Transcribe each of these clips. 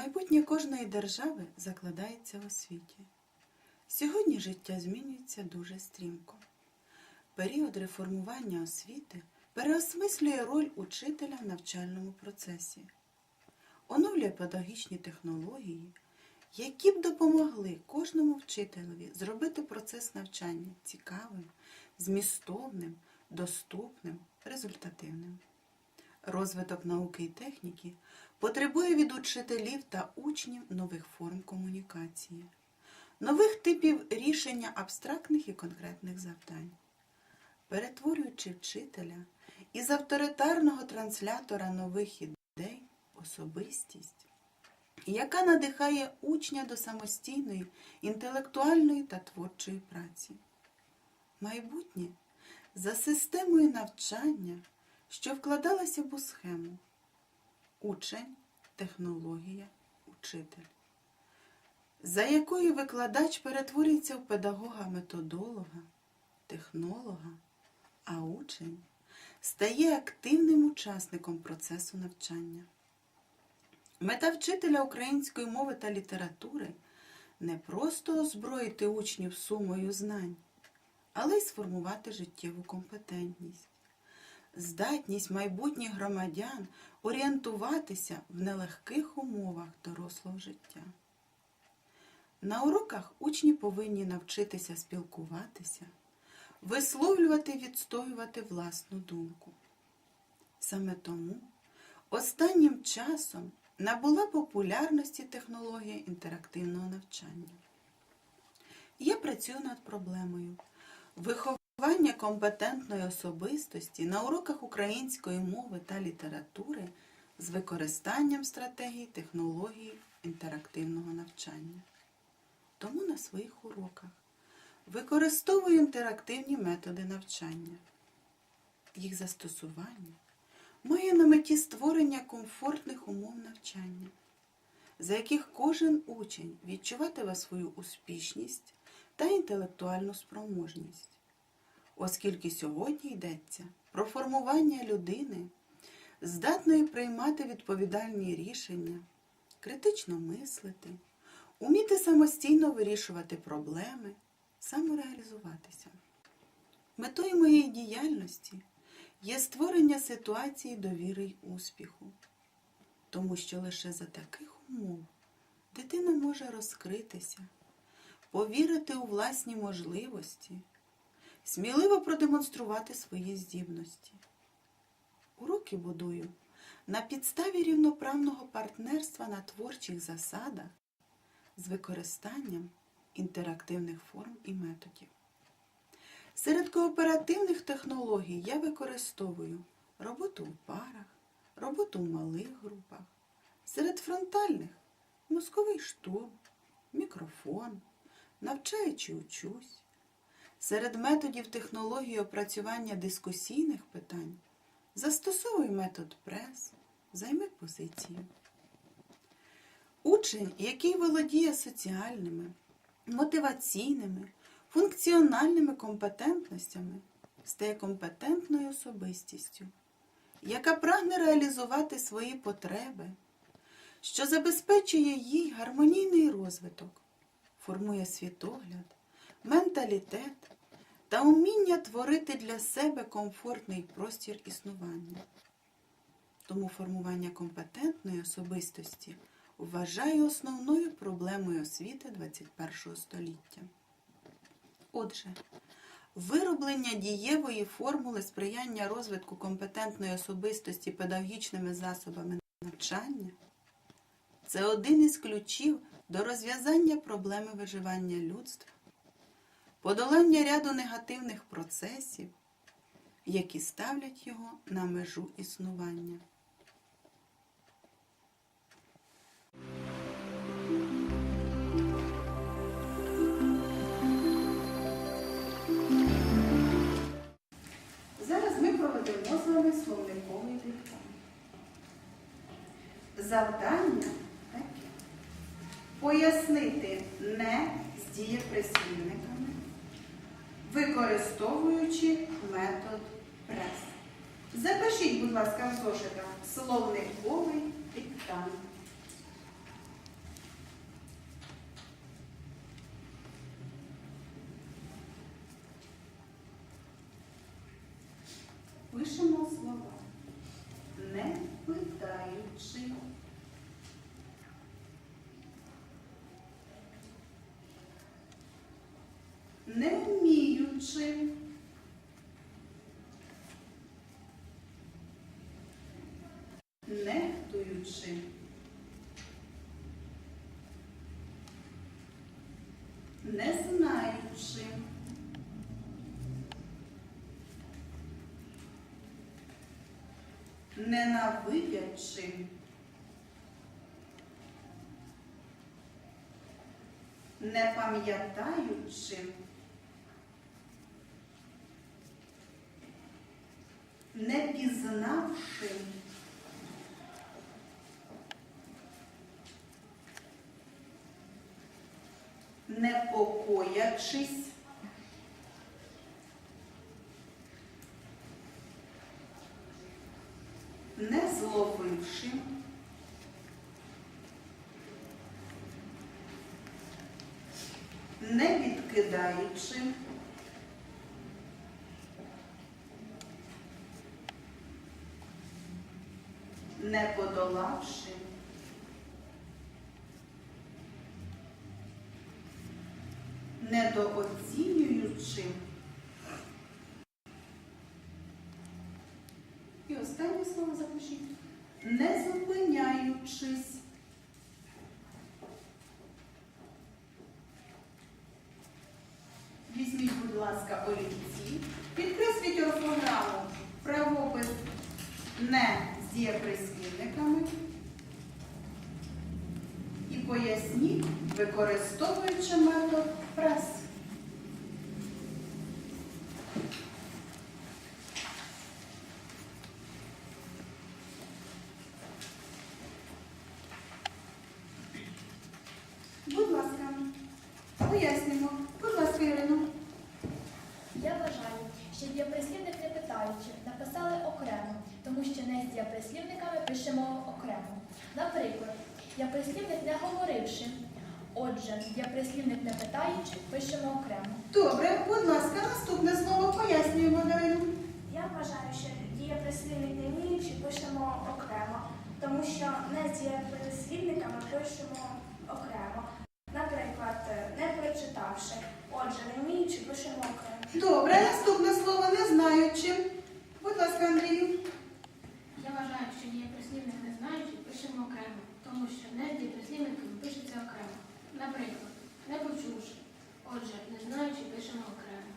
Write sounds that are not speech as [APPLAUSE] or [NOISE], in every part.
Майбутнє кожної держави закладається в освіті. Сьогодні життя змінюється дуже стрімко. Період реформування освіти переосмислює роль учителя в навчальному процесі, оновлює педагогічні технології, які б допомогли кожному вчителеві зробити процес навчання цікавим, змістовним, доступним, результативним. Розвиток науки і техніки потребує від учителів та учнів нових форм комунікації, нових типів рішення абстрактних і конкретних завдань. Перетворюючи вчителя із авторитарного транслятора нових ідей особистість, яка надихає учня до самостійної, інтелектуальної та творчої праці. Майбутнє за системою навчання, що вкладалася у схему учень, технологія, учитель, за якою викладач перетворюється в педагога-методолога, технолога, а учень стає активним учасником процесу навчання. Мета вчителя української мови та літератури не просто озброїти учнів сумою знань, але й сформувати життєву компетентність, здатність майбутніх громадян орієнтуватися в нелегких умовах дорослого життя. На уроках учні повинні навчитися спілкуватися, висловлювати і відстоювати власну думку. Саме тому останнім часом набула популярності технологія інтерактивного навчання. Я працюю над проблемою виховання компетентної особистості на уроках української мови та літератури з використанням стратегій технологій інтерактивного навчання. Тому на своїх уроках використовую інтерактивні методи навчання. Їх застосування має на меті створення комфортних умов навчання, за яких кожен учень відчуватиме свою успішність та інтелектуальну спроможність, оскільки сьогодні йдеться про формування людини, здатної приймати відповідальні рішення, критично мислити, уміти самостійно вирішувати проблеми, самореалізуватися. Метою моєї діяльності є створення ситуації довіри й успіху, тому що лише за таких умов дитина може розкритися, повірити у власні можливості, сміливо продемонструвати свої здібності. Уроки будую на підставі рівноправного партнерства на творчих засадах з використанням інтерактивних форм і методів. Серед кооперативних технологій я використовую роботу у парах, роботу в малих групах, серед фронтальних мозковий штурм, мікрофон, навчаючи учусь. Серед методів технології опрацювання дискусійних питань застосовую метод прес, займи позицію. Учень, який володіє соціальними, мотиваційними, функціональними компетентностями, стає компетентною особистістю, яка прагне реалізувати свої потреби, що забезпечує їй гармонійний розвиток, формує світогляд, менталітет та уміння творити для себе комфортний простір існування. Тому формування компетентної особистості вважаю основною проблемою освіти ХХІ століття. Отже, вироблення дієвої формули сприяння розвитку компетентної особистості педагогічними засобами навчання це один із ключів до розв'язання проблеми виживання людства, подолання ряду негативних процесів, які ставлять його на межу існування. Зараз ми проведемо з вами словниковий диктант. Завдання таке. Пояснити не з дієприслівниками, використовуючи метод прес. Запишіть, будь ласка, в зошитах словниковий диктант. Пишемо слова. Не питаючи. Не вміючи. Нехтуючи. Не знаючи. Ненавидячи. Не пам'ятаючи. Не пізнавши. Не покоячись. Не зловивши. Не відкидаючи. Не подолавши. Недооцінюючи. І останнє слово запишіть. Не зупиняючись. Візьміть, будь ласка, олівці. Підкресліть орфограму правопис не з дієприслівниками. І поясніть, використовуючи метод прес. Будь ласка, пояснимо. Будь ласка, Ірино. Я вважаю, що дієприслівник не питаючи, написали окремо, тому що не з дієприслівниками пишемо окремо. Наприклад, дієприслівник не говоривши. Отже, дієприслівник не питаючи, пишемо окремо. Добре, будь ласка, наступне слово пояснюємо, Дарину. Я вважаю, що дієприслівник не вміючи пишемо окремо, тому що не з дієприслівниками пишемо окремо. Наприклад, не прочитавши. Отже, не вміючи пишемо окремо. Добре, наступне слово не знаючи. Будь ласка, Андрію. Я вважаю, що дієприслівник не знаючи пишемо окремо, тому що не з дієприслівниками пишеться окремо. Наприклад, не почувши. Отже, не знаючи пишемо окремо.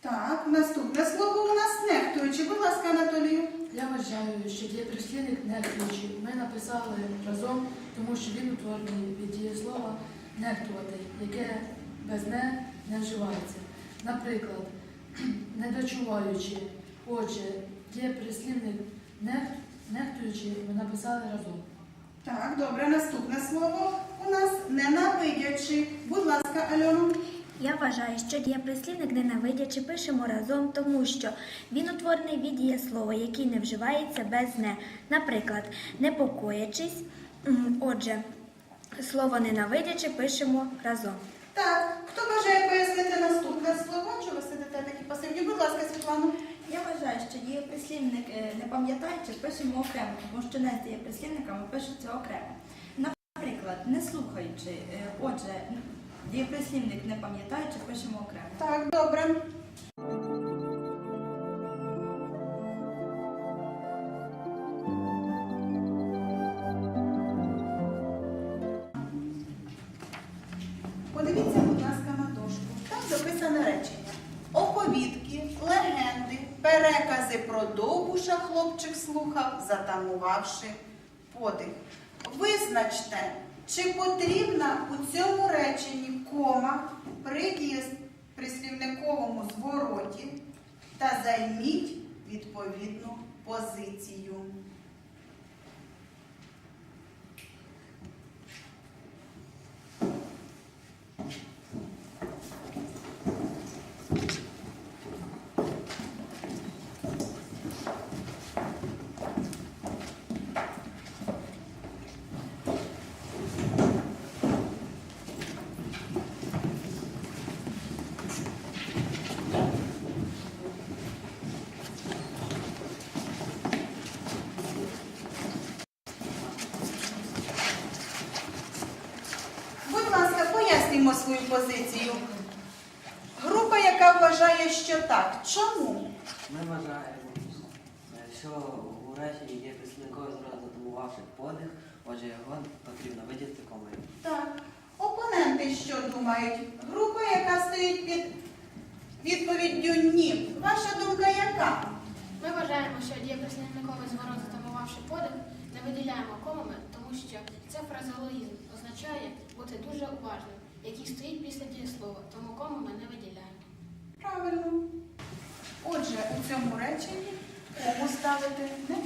Так, наступне слово у нас нехтуючи. Будь ласка, Анатолію. Я вважаю, що дієприслівник нехтуючий. Ми написали разом, тому що він утворений від дієслова нехтувати, яке без не не вживається. Наприклад, [CLEARS THROAT] недочуваючи. Отже, дієприслівник нех, нехтуючий ми написали разом. Так, добре, наступне слово у нас ненавидячи. Будь ласка, Альоно. Я вважаю, що дієприслівник ненавидячи пишемо разом, тому що він утворений від дієслова, який не вживається без не. Наприклад, непокоячись. Отже, слово ненавидячи пишемо разом. Так, хто бажає пояснити наступне слово? Чи ви сидите такі пасивні? Будь ласка, Світлано. Що дієприслівник е, не пам'ятаючи, пишемо окремо, тому що не з дієприслівниками пишеться окремо. Наприклад, не слухаючи, е, отже, дієприслівник не пам'ятаючи, пишемо окремо. Так, добре. Подивіться, перекази про добуша хлопчик слухав, затамувавши подих. Визначте, чи потрібна у цьому реченні кома при дієприслівниковому звороті та займіть відповідну позицію. Свою позицію. Група, яка вважає, що так. Чому? Ми вважаємо, що у реченні є прислівниковий зразу затамувавши подих, отже його потрібно виділити комою. Так. Опоненти що думають? Група, яка стоїть під відповіддю ні. Ваша думка яка? Ми вважаємо, що дієприслівниковий зворот, затамувавши подих, не виділяємо комами, тому що це фразеологізм означає бути дуже уважним, який стоїть після дієслова, тому кому ми не виділяємо. Правильно. Отже, у цьому реченні кому ставити не